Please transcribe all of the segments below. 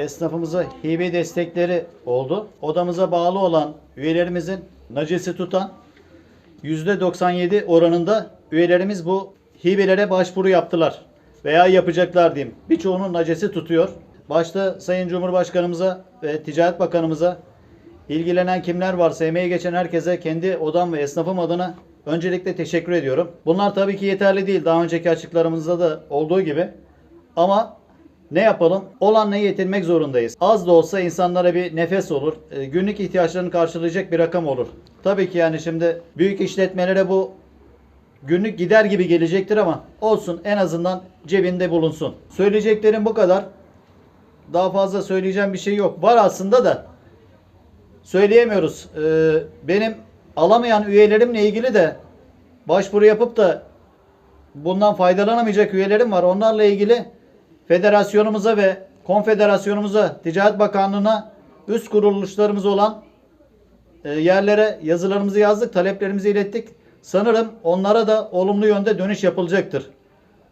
esnafımıza hibe destekleri oldu. Odamıza bağlı olan üyelerimizin nacesi tutan %97 oranında üyelerimiz bu hibelere başvuru yaptılar. Veya yapacaklar diyeyim. Birçoğunun nacesi tutuyor. Başta Sayın Cumhurbaşkanımıza ve Ticaret Bakanımıza ilgilenen kimler varsa emeği geçen herkese kendi odam ve esnafım adına öncelikle teşekkür ediyorum. Bunlar tabii ki yeterli değil. Daha önceki açıklarımızda da olduğu gibi. Ama ne yapalım? Olanla yetinmek zorundayız. Az da olsa insanlara bir nefes olur. E, Günlük ihtiyaçlarını karşılayacak bir rakam olur. Tabii ki yani şimdi büyük işletmelere bu günlük gider gibi gelecektir ama olsun en azından cebinde bulunsun. Söyleyeceklerim bu kadar. Daha fazla söyleyeceğim bir şey yok. Var aslında da söyleyemiyoruz. Ee, benim alamayan üyelerimle ilgili de başvuru yapıp da bundan faydalanamayacak üyelerim var. Onlarla ilgili federasyonumuza ve konfederasyonumuza, Ticaret Bakanlığı'na üst kuruluşlarımız olan e, yerlere yazılarımızı yazdık, taleplerimizi ilettik. Sanırım onlara da olumlu yönde dönüş yapılacaktır.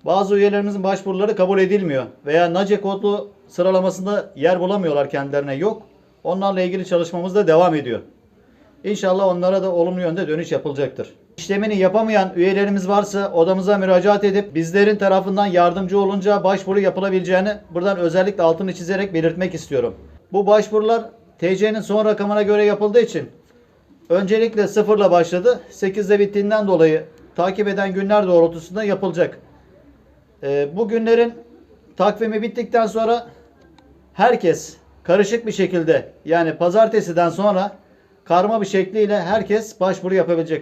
Bazı üyelerimizin başvuruları kabul edilmiyor veya NACE kodlu sıralamasında yer bulamıyorlar kendilerine yok. Onlarla ilgili çalışmamız da devam ediyor. İnşallah onlara da olumlu yönde dönüş yapılacaktır. İşlemini yapamayan üyelerimiz varsa odamıza müracaat edip bizlerin tarafından yardımcı olunca başvuru yapılabileceğini buradan özellikle altını çizerek belirtmek istiyorum. Bu başvurular TC'nin son rakamına göre yapıldığı için öncelikle sıfırla başladı. 8'de bittiğinden dolayı takip eden günler doğrultusunda yapılacak. Ee, bu günlerin takvimi bittikten sonra herkes karışık bir şekilde yani pazartesiden sonra karma bir şekliyle herkes başvuru yapabilecek.